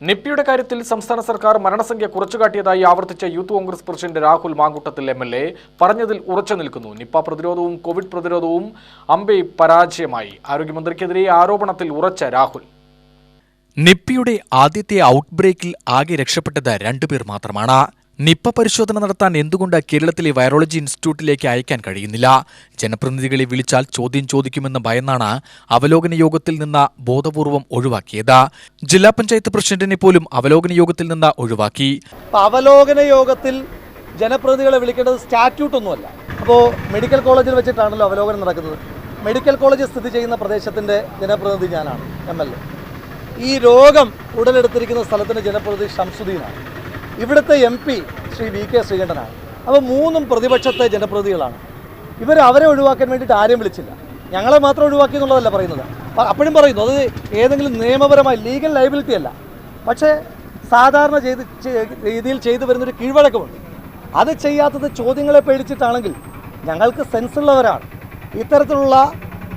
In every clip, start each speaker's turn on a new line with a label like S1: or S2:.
S1: നിപ്പിയുടെ കാര്യത്തിൽ സംസ്ഥാന സർക്കാർ മരണസംഖ്യ കുറച്ചുകാട്ടിയതായി ആവർത്തിച്ച youth Congress president Rahul Mankoottathil M L A പറഞ്ഞതിൽ ഉറച്ചു നിൽക്കുന്നു. നിപ്പ പ്രതിരോധവും കോവിഡ് പ്രതിരോധവും അമ്പെ പരാജയമായി. ആരോഗ്യമന്ത്രിക്കെതിരെ ആരോപണത്തിൽ ഉറച്ച രാഹുൽ.
S2: നിപ്പിയുടെ ആദ്യത്തെ ഔട്ട്ബ്രേക്കിൽ ആകെ രക്ഷപ്പെട്ടത് രണ്ടുപേർ മാത്രമാണ്. നിപ്പ പരിശോധന നടത്താൻ എന്തുകൊണ്ട് കേരളത്തിലെ വൈറോളജി ഇൻസ്റ്റിറ്റ്യൂട്ടിലേക്ക് അയക്കാൻ കഴിയുന്നില്ല? ജനപ്രതിനിധികളെ വിളിച്ചാൽ ചോദ്യം ചോദിക്കുമെന്ന ഭയന്നാണ് അവലോകന യോഗത്തിൽ നിന്ന് ബോധപൂർവം ഒഴിവാക്കിയത്. ജില്ലാ പഞ്ചായത്ത് പ്രസിഡന്റിനെ പോലും അവലോകന യോഗത്തിൽ നിന്ന് ഒഴിവാക്കി.
S3: അവലോകന യോഗത്തിൽ ജനപ്രതിനിധികളെ വിളിക്കേണ്ടത് സ്റ്റാറ്റ്യൂട്ട് ഒന്നുമല്ല. അപ്പോൾ മെഡിക്കൽ കോളേജിൽ വെച്ചിട്ടാണല്ലോ അവലോകനം നടക്കുന്നത്. മെഡിക്കൽ കോളേജ് സ്ഥിതി ചെയ്യുന്ന പ്രദേശത്തിന്റെ ജനപ്രതിനിധി ഞാനാണ് എ ഈ രോഗം ഉടലെടുത്തിരിക്കുന്ന സ്ഥലത്തിന്റെ ജനപ്രതിനിധി ഷംസുദ്ദീനാണ് ഇവിടുത്തെ M P Shri V K ശ്രീകണ്ഠനാണ്. അപ്പോൾ മൂന്നും പ്രതിപക്ഷത്തെ ജനപ്രതിനിധികളാണ്. ഇവർ അവരെ ഒഴിവാക്കാൻ വേണ്ടിയിട്ട് ആരെയും വിളിച്ചില്ല. ഞങ്ങളെ മാത്രം ഒഴിവാക്കി എന്നുള്ളതല്ല പറയുന്നത്. അപ്പോഴും പറയുന്നു അത് ഏതെങ്കിലും നിയമപരമായി ലീഗൽ ലൈബിലിറ്റി അല്ല. പക്ഷേ സാധാരണ ചെയ്ത് രീതിയിൽ ചെയ്തു വരുന്നൊരു കീഴ്വഴക്കമുണ്ട്. അത് ചെയ്യാത്തത് ചോദ്യങ്ങളെ പേടിച്ചിട്ടാണെങ്കിൽ ഞങ്ങൾക്ക് സെൻസുള്ളവരാണ്. ഇത്തരത്തിലുള്ള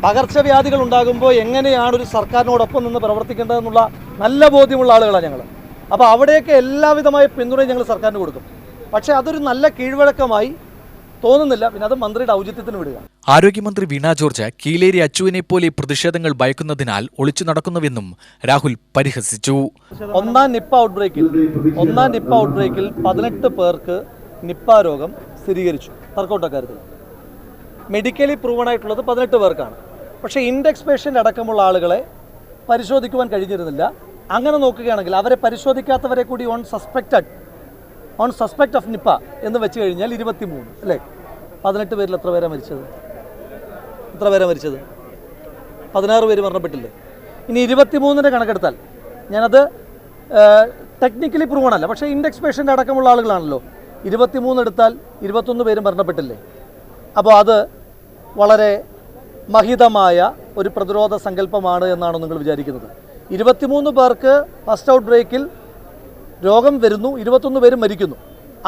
S3: പകർച്ചവ്യാധികൾ ഉണ്ടാകുമ്പോൾ എങ്ങനെയാണ് ഒരു സർക്കാരിനോടൊപ്പം നിന്ന് പ്രവർത്തിക്കേണ്ടതെന്നുള്ള നല്ല ബോധ്യമുള്ള ആളുകളാണ് ഞങ്ങൾ അപ്പോൾ അവിടെയൊക്കെ എല്ലാവിധമായ പിന്തുണയും ഞങ്ങൾ സർക്കാരിന് കൊടുക്കും. പക്ഷേ അതൊരു നല്ല കീഴ്വഴക്കമായി തോന്നുന്നില്ല. പിന്നെ അത് മന്ത്രിയുടെ ഔചിത്യത്തിന് വിടുക.
S2: ആരോഗ്യമന്ത്രി വീണ ജോർജ് കീലേരി അച്ചുവിനെ പോലെ പ്രതിഷേധങ്ങൾ ഭയക്കുന്നതിനാൽ ഒളിച്ചു നടക്കുന്നുവെന്നും രാഹുൽ പരിഹസിച്ചു.
S3: ഒന്നാം നിപ്പ ഔട്ട്ബ്രേക്കിൽ ഒന്നാം നിപ്പ ഔട്ട്ബ്രേക്കിൽ പതിനെട്ട് പേർക്ക് നിപ്പ രോഗം സ്ഥിരീകരിച്ചു. തർക്കോട്ടക്കാരത്തിൽ മെഡിക്കലി പ്രൂവൺ ആയിട്ടുള്ളത് പതിനെട്ട് പേർക്കാണ്. പക്ഷേ ഇൻഡെക്സ് പേഷ്യന്റ് അടക്കമുള്ള ആളുകളെ പരിശോധിക്കുവാൻ കഴിഞ്ഞിരുന്നില്ല. അങ്ങനെ നോക്കുകയാണെങ്കിൽ അവരെ പരിശോധിക്കാത്തവരെ കൂടി on suspected on suspect of Nipah എന്ന് വെച്ച് കഴിഞ്ഞാൽ ഇരുപത്തി മൂന്ന് അല്ലേ? പതിനെട്ട് പേരിൽ എത്ര പേരാണ് മരിച്ചത്? എത്ര പേരാണ് മരിച്ചത്? പതിനാറ് പേര് മരണപ്പെട്ടില്ലേ? ഇനി ഇരുപത്തിമൂന്നിന്റെ കണക്കെടുത്താൽ ഞാനത് ടെക്നിക്കലി പ്രൂവൺ അല്ല പക്ഷേ ഇൻഡെക്സ് പേഷ്യന്റ് അടക്കമുള്ള ആളുകളാണല്ലോ. ഇരുപത്തിമൂന്ന് എടുത്താൽ ഇരുപത്തൊന്ന് പേരും മരണപ്പെട്ടില്ലേ? അപ്പോൾ അത് വളരെ മഹിതമായ ഒരു പ്രതിരോധ സങ്കല്പമാണ് എന്നാണ് നിങ്ങൾ വിചാരിക്കുന്നത്. ഇരുപത്തിമൂന്ന് പേർക്ക് ഫസ്റ്റ് ഔട്ട് ബ്രേക്കിൽ രോഗം വരുന്നു. ഇരുപത്തൊന്ന് പേര് മരിക്കുന്നു.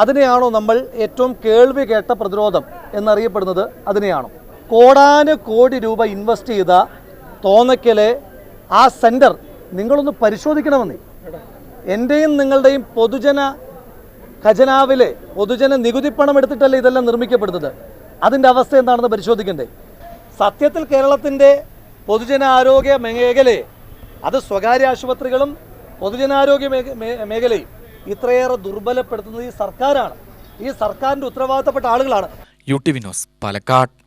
S3: അതിനെയാണോ നമ്മൾ ഏറ്റവും കേൾവി കേട്ട പ്രതിരോധം എന്നറിയപ്പെടുന്നത്? അതിനെയാണോ? കോടാന് കോടി രൂപ ഇൻവെസ്റ്റ് ചെയ്ത തോന്നയ്ക്കലെ ആ സെന്റർ നിങ്ങളൊന്ന് പരിശോധിക്കണമെന്നേ. എന്റെയും നിങ്ങളുടെയും പൊതുജന ഖജനാവിലെ പൊതുജന നികുതി പണം എടുത്തിട്ടല്ലേ ഇതെല്ലാം നിർമ്മിക്കപ്പെടുന്നത്? അതിന്റെ അവസ്ഥ എന്താണെന്ന് പരിശോധിക്കണ്ടേ? സത്യത്തിൽ കേരളത്തിന്റെ പൊതുജന ആരോഗ്യ മേഖലയെ അത് സ്വകാര്യ ആശുപത്രികളും പൊതുജനാരോഗ്യ മേഖ- മേഖലയും ഇത്രയേറെ ദുർബലപ്പെടുത്തുന്നത് ഈ സർക്കാരാണ്. ഈ സർക്കാരിന്റെ ഉത്തരവാദിത്തപ്പെട്ട ആളുകളാണ്.
S2: U T Vinos Palakkad.